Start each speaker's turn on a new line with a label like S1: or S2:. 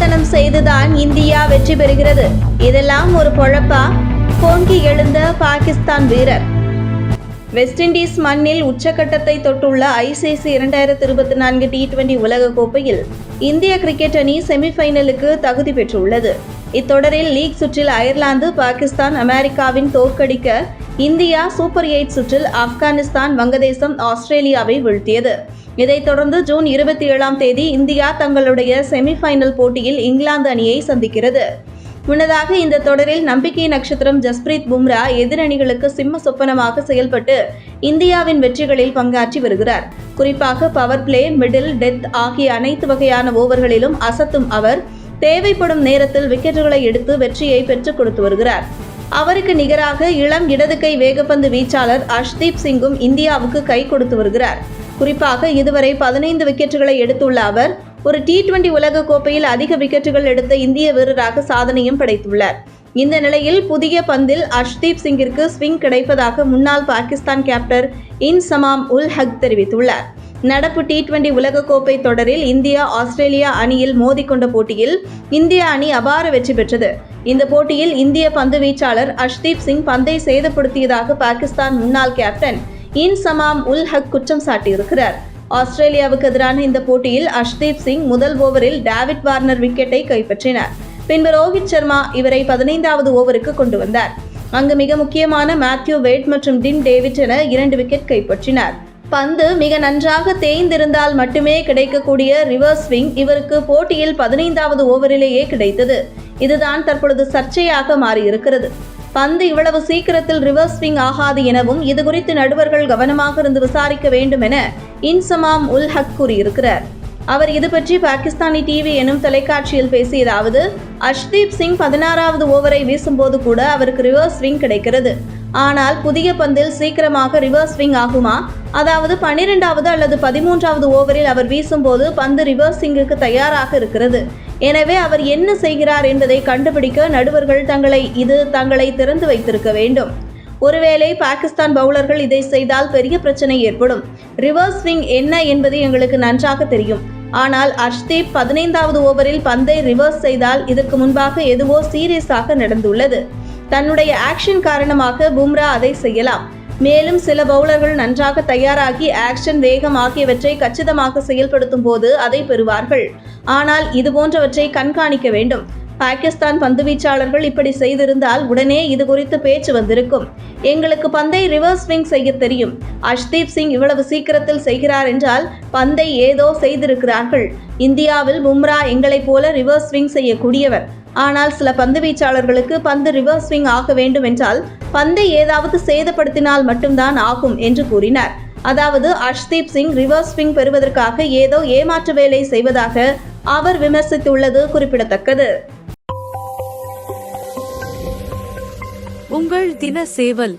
S1: முட்டாள்தனம் செய்துதான் இந்தியா வெற்றி பெறுகிறது. இதெல்லாம் ஒரு பொழப்பா? பொங்கி எழுந்த பாகிஸ்தான் வீரர். வெஸ்ட் இண்டீஸ் மண்ணில் உச்சக்கட்டத்தை தொட்டுள்ள ஐசிசி இரண்டாயிரத்தி இருபத்தி நான்கு டி டுவெண்டி உலகக்கோப்பையில் இந்திய கிரிக்கெட் அணி செமிஃபைனலுக்கு தகுதி பெற்றுள்ளது. இத்தொடரில் லீக் சுற்றில் அயர்லாந்து பாகிஸ்தான் அமெரிக்காவின் தோற்கடிக்க இந்தியா சூப்பர் எயிட் சுற்றில் ஆப்கானிஸ்தான் வங்கதேசம் ஆஸ்திரேலியாவை வீழ்த்தியது. இதைத் தொடர்ந்து ஜூன் இருபத்தி ஏழாம் தேதி இந்தியா தங்களுடைய செமிஃபைனல் போட்டியில் இங்கிலாந்து அணியை சந்திக்கிறது. முன்னதாக இந்த தொடரில் நம்பிக்கை நட்சத்திரம் ஜஸ்பிரீத் பும்ரா எதிரணிகளுக்கு சிம்ம சொப்பனமாக செயல்பட்டு இந்தியாவின் வெற்றிகளில் பங்காற்றி வருகிறார். குறிப்பாக பவர் பிளே மிடில் டெத் ஆகிய அனைத்து வகையான ஓவர்களிலும் அசத்தும் அவர் தேவைப்படும் நேரத்தில் விக்கெட்டுகளை எடுத்து வெற்றியை பெற்றுக் கொடுத்து வருகிறார். அவருக்கு நிகராக இளம் இடது கை வேகப்பந்து வீச்சாளர் அஷ்தீப் சிங்கும் இந்தியாவுக்கு கை கொடுத்து வருகிறார். குறிப்பாக இதுவரை பதினைந்து விக்கெட்டுகளை எடுத்துள்ள அவர் ஒரு டி டுவெண்டி உலக கோப்பையில் அதிக விக்கெட்டுகள் எடுத்த இந்திய வீரராக சாதனையும் படைத்துள்ளார். இந்த நிலையில் புதிய பந்தில் அஷ்தீப் சிங்கிற்கு ஸ்விங் கிடைப்பதாக முன்னாள் பாகிஸ்தான் கேப்டர் இன் சமாம் உல் ஹக் தெரிவித்துள்ளார். நடப்பு டி டுவெண்டி உலகக்கோப்பை தொடரில் இந்தியா ஆஸ்திரேலியா அணியில் மோதிக்கொண்ட போட்டியில் இந்திய அணி அபார வெற்றி பெற்றது. இந்த போட்டியில் இந்திய பந்து வீச்சாளர் அஷ்தீப் சிங் பந்தை சேதப்படுத்தியதாக பாகிஸ்தான் முன்னாள் கேப்டன் இன் சமாம் உல் ஹக் குற்றம் சாட்டியிருக்கிறார். ஆஸ்திரேலியாவுக்கு எதிரான இந்த போட்டியில் அஷ்தீப் சிங் முதல் ஓவரில் டேவிட் வார்னர் விக்கெட்டை கைப்பற்றினார். பின்பு ரோஹித் சர்மா இவரை பதினைந்தாவது ஓவருக்கு கொண்டு வந்தார். அங்கு மிக முக்கியமான மேத்யூ வேட் மற்றும் டின் டேவிட் என இரண்டு விக்கெட் கைப்பற்றினார். பந்து மிக நன்றாக தேய்ந்திருந்தால் மட்டுமே கிடைக்கக்கூடிய ரிவர்ஸ் ஸ்விங் இவருக்கு போட்டியில் பதினைந்தாவது ஓவரிலேயே கிடைத்தது. இதுதான் தற்பொழுது சர்ச்சையாக மாறியிருக்கிறது. பந்து இவ்வளவு சீக்கிரத்தில் ரிவர்ஸ் ஸ்விங் ஆகாது எனவும் இது குறித்து நடுவர்கள் கவனமாக இருந்து விசாரிக்க வேண்டும் என இன்சமாம் உல் ஹக் கூறியிருக்கிறார். அவர் இது பற்றி பாகிஸ்தானி டிவி எனும் தொலைக்காட்சியில் பேசியதாவது அஷ்தீப் சிங் பதினாறாவது ஓவரை வீசும்போது கூட அவருக்கு ரிவர்ஸ் ஸ்விங் கிடைக்கிறது. ஆனால் புதிய பந்தில் சீக்கிரமாக ரிவர்ஸ் ஸ்விங் ஆகுமா? அதாவது பன்னிரெண்டாவது அல்லது பதிமூன்றாவது ஓவரில் அவர் வீசும்போது பந்து ரிவர்ஸ் ஸ்விங்குக்கு தயாராக இருக்கிறது. எனவே அவர் என்ன செய்கிறார் என்பதை கண்டுபிடிக்க நடுவர்கள் தங்களை இது தங்களை திறந்து வைத்திருக்க வேண்டும். ஒருவேளை பாகிஸ்தான் பவுலர்கள் இதை செய்தால் பெரிய பிரச்சனை ஏற்படும். ரிவர்ஸ் ஸ்விங் என்ன என்பது எங்களுக்கு நன்றாக தெரியும். ஆனால் அஷ்தீப் பதினைந்தாவது ஓவரில் பந்தை ரிவர்ஸ் செய்தால் இதற்கு முன்பாக எதுவோ சீரியஸாக நடந்துள்ளது. தன்னுடைய ஆக்ஷன் காரணமாக பும்ரா அதை செய்யலாம். மேலும் சில பவுலர்கள் நன்றாக தயாராகி ஆக்ஷன் வேகம் ஆகியவற்றை கச்சிதமாக செயல்படுத்தும் போது அதை பெறுவார்கள். ஆனால் இது போன்றவற்றை கண்காணிக்க வேண்டும். பாகிஸ்தான் பந்துவீச்சாளர்கள் இப்படி செய்திருந்தால் உடனே இது குறித்து பேச்சு வந்திருக்கும். எங்களுக்கு பந்தை ரிவர்ஸ் ஸ்விங் செய்ய தெரியும். அஷ்தீப் சிங் இவ்வளவு சீக்கிரத்தில் செய்கிறார் என்றால் பந்தை ஏதோ செய்திருக்கிறார்கள். இந்தியாவில் பும்ரா எங்களைப் போல ரிவர்ஸ் ஸ்விங் செய்யக்கூடியவர். ஆனால் சில பந்து வீச்சாளர்களுக்கு பந்து ரிவர்ஸ் ஸ்விங் ஆக வேண்டும் என்றால் பந்தை ஏதாவது சேதப்படுத்தினால் மட்டும்தான் ஆகும் என்று கூறினார். அதாவது அஷ்தீப் சிங் ரிவர்ஸ் ஸ்விங் பெறுவதற்காக ஏதோ ஏமாற்று வேலை செய்வதாக அவர் விமர்சித்துள்ளது குறிப்பிடத்தக்கது.
S2: உங்கள் தின சேவல்